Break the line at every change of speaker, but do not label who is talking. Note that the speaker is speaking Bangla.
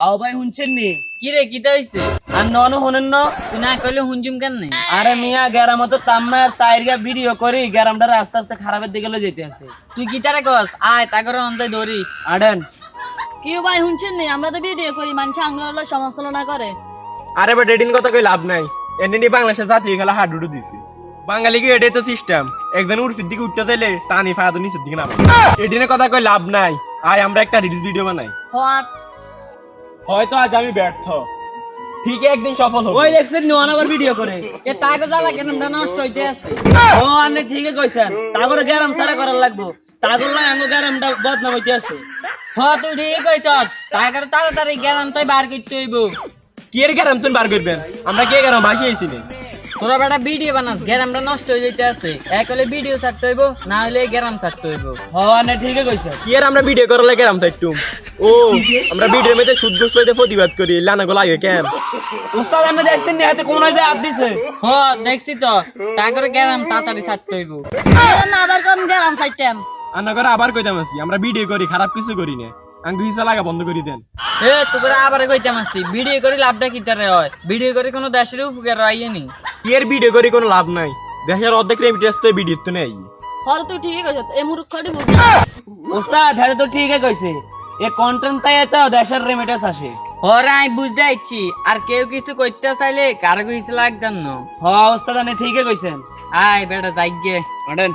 আও ভাই শুনছেন নি?
কি রে কিটা হইছে?
আর নন শুনেন ন?
তুই না কইলে হুঞ্জুম কেন নাই
আরে মিয়া গ্যারাম তো তাম্মা আর তাইরগা ভিডিও করি গ্যারামটা আস্তে আস্তে খারাপের দিকে লয়ে যেতে আছে।
তুই কিটারে কস? আয় তাগরে অন্তাই ধরি।
আডেন।
কি ভাই শুনছেন নি? আমরা তো ভিডিও করি মানুষ আঙ্গুল সমালোচনা করে।
আরে বাট এদিন কথা কই লাভ নাই। এদিন বাংলাদেশের জাতীয় খেলা হাডুডু দিছে। বাঙালি কি এটাই তো সিস্টেম একজন উর্ফির দিকে উঠতে চাইলে টানি ফায়াদ নিচের দিকে নামে। এদিনে কথা কই লাভ নাই। আয় আমরা একটা রিলস ভিডিও বানাই।
হওয়ার
হয়তো আজ আমি ব্যর্থ। ঠিক একদিন সফল হব।
ওই দেখছেন নি ওন আবার ভিডিও করে।
এ তাগো জ্বালা কেন না নষ্ট হইতে আছে
ও আনে ঠিকই কইছেন তাগরে গ্যারাম সারা করার লাগবো। তাগর লাই আঙ্গো গ্যারামটা বদনাম হইতে আছে
হ তুই ঠিক কইছ তাগরে তাড়াতাড়ি গরম তাই বার করতে হইব।
কি এর গরম তুমি বার করবেন আমরা কে গরম আইছি নি
তোরা বেটা ভিডিও বানাস গেরামটা নষ্ট হয়ে যাইতে আছে। এক হলে ভিডিও ছাড়তে হইব না হলে গেরাম ছাড়তে হইব।
হ আনে ঠিকই কইছেন
কি এর আমরা ভিডিও করলে গেরাম সাইটুম ও আমরা ভিডিওর মধ্যে সুদ গোস লইতে প্রতিবাদ করি লানা গো লাগে কেন?
উস্তাদ আমি দেখছেন নি হাতে কোন যায় হাত দিছে?
হ দেখছি তো। তাগরে গেরাম তাড়াতাড়ি ছাড়তে হইব।
না আবার কোন গেলাম সাইটেম
আন্না করে আবার কইতাম আছি আমরা ভিডিও করি খারাপ কিছু করি না। আঙ্গু হিসা লাগা বন্ধ করি দেন।
এ তোকে আবার কইতাম আসছি ভিডিও করে লাভটা কি তারে হয়? ভিডিও করে কোনো দেশের উপকার হয় নি।
এর ভিডিও করে কোনো লাভ নাই। দেশের অর্ধেক রেমিটেন্স তো ভিডিও তো নেই।
হর তুই ঠিকই কইছ এই মূর্খটি বুঝি
ওস্তাদ হ্যাঁ তো ঠিকই কইছে। এ কন্টেন্ট তাই তো দেশের রেমিটেন্স আসে।
ওরা আমি বুঝতে আইছি আর কেউ কিছু করতে চাইলে কারও কিছু লাগতাম না।
হ ওস্তাদ আপনি ঠিকই কইছেন।
আয় বেটা যাইগে
আডেন